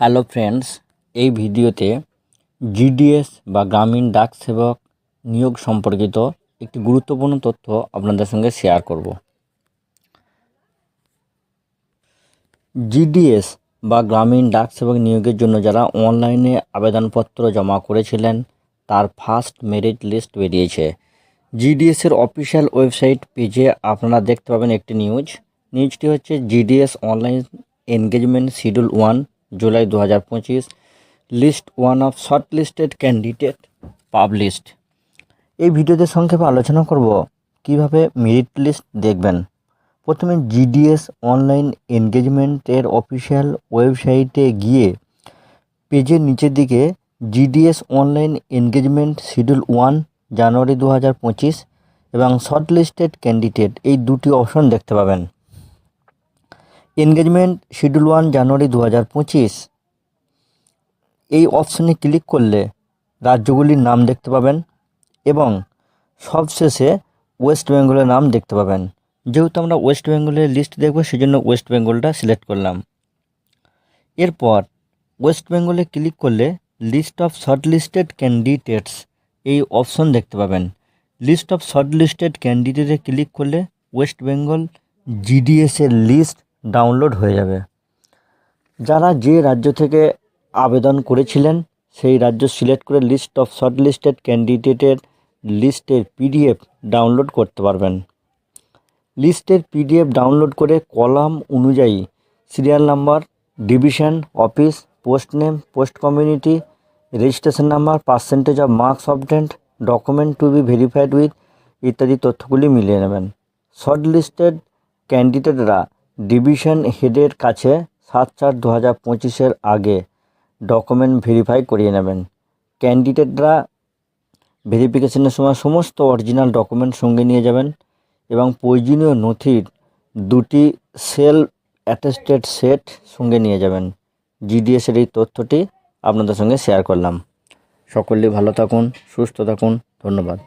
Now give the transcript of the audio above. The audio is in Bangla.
হ্যালো ফ্রেন্ডস, এই ভিডিওতে জিডিএস বা গ্রামীণ ডাক সেবক নিয়োগ সম্পর্কিত একটি গুরুত্বপূর্ণ তথ্য আপনাদের সঙ্গে শেয়ার করব। জিডিএস বা গ্রামীণ ডাক সেবক নিয়োগের জন্য যারা অনলাইনে আবেদনপত্র জমা করেছিলেন, তার ফার্স্ট মেরিট লিস্ট বেরিয়েছে। জিডিএসের অফিসিয়াল ওয়েবসাইট পেজে আপনারা দেখতে পাবেন একটি নিউজ নিউজটি হচ্ছে GDS online engagement schedule one July দু হাজার পঁচিশ list one of short listed candidate published এই ভিডিওতে সংক্ষেপে আলোচনা করব কীভাবে মেরিট লিস্ট দেখবেন। প্রথমে জিডিএস অনলাইন এনগেজমেন্টের অফিসিয়াল ওয়েবসাইটে গিয়ে পেজের নিচের দিকে GDS online engagement schedule one January দু হাজার পঁচিশ এবং শর্ট লিস্টেড ক্যান্ডিডেট এই দুটি অপশন দেখতে পাবেন। এনগেজমেন্ট শিডিউল ওয়ান জানুয়ারি দু হাজার পঁচিশ এই অপশনে ক্লিক করলে রাজ্যগুলির নাম দেখতে পাবেন এবং সবশেষে ওয়েস্ট বেঙ্গলের নাম দেখতে পাবেন। যেহেতু আমরা ওয়েস্ট বেঙ্গলের লিস্ট দেখব, সেজন্য ওয়েস্ট বেঙ্গলটা সিলেক্ট করলাম। এরপর ওয়েস্ট বেঙ্গলে ক্লিক করলে list of short listed candidates এই অপশন দেখতে পাবেন। লিস্ট অফ শর্ট লিস্টেড ক্যান্ডিডেটে ক্লিক করলে ওয়েস্ট বেঙ্গল জিডিএসের লিস্ট ডাউনলোড হয়ে যাবে। যারা যে রাজ্য থেকে আবেদন করেছিলেন, সেই রাজ্য সিলেক্ট করে লিস্ট অফ শর্ট লিস্টেড ক্যান্ডিডেটের লিস্টের পিডিএফ ডাউনলোড করতে পারবেন। লিস্টের পিডিএফ ডাউনলোড করে কলাম অনুযায়ী serial number division office post name post community registration number percentage of marks obtained document to be verified with ইত্যাদি তথ্যগুলি মিলিয়ে নেবেন। শর্ট লিস্টেড ক্যান্ডিডেটরা ডিভিশন হেডের কাছে সাত চার দু হাজার পঁচিশের আগে ডকুমেন্ট ভেরিফাই করিয়ে নেবেন। ক্যান্ডিডেটরা ভেরিফিকেশনের সময় সমস্ত অরিজিনাল ডকুমেন্ট সঙ্গে নিয়ে যাবেন এবং প্রয়োজনীয় নথির দুটি সেল অ্যাটেস্টেড সেট সঙ্গে নিয়ে যাবেন। জিডিএসের এই তথ্যটি আপনাদের সঙ্গে শেয়ার করলাম। সকলেই ভালো থাকুন, সুস্থ থাকুন, ধন্যবাদ।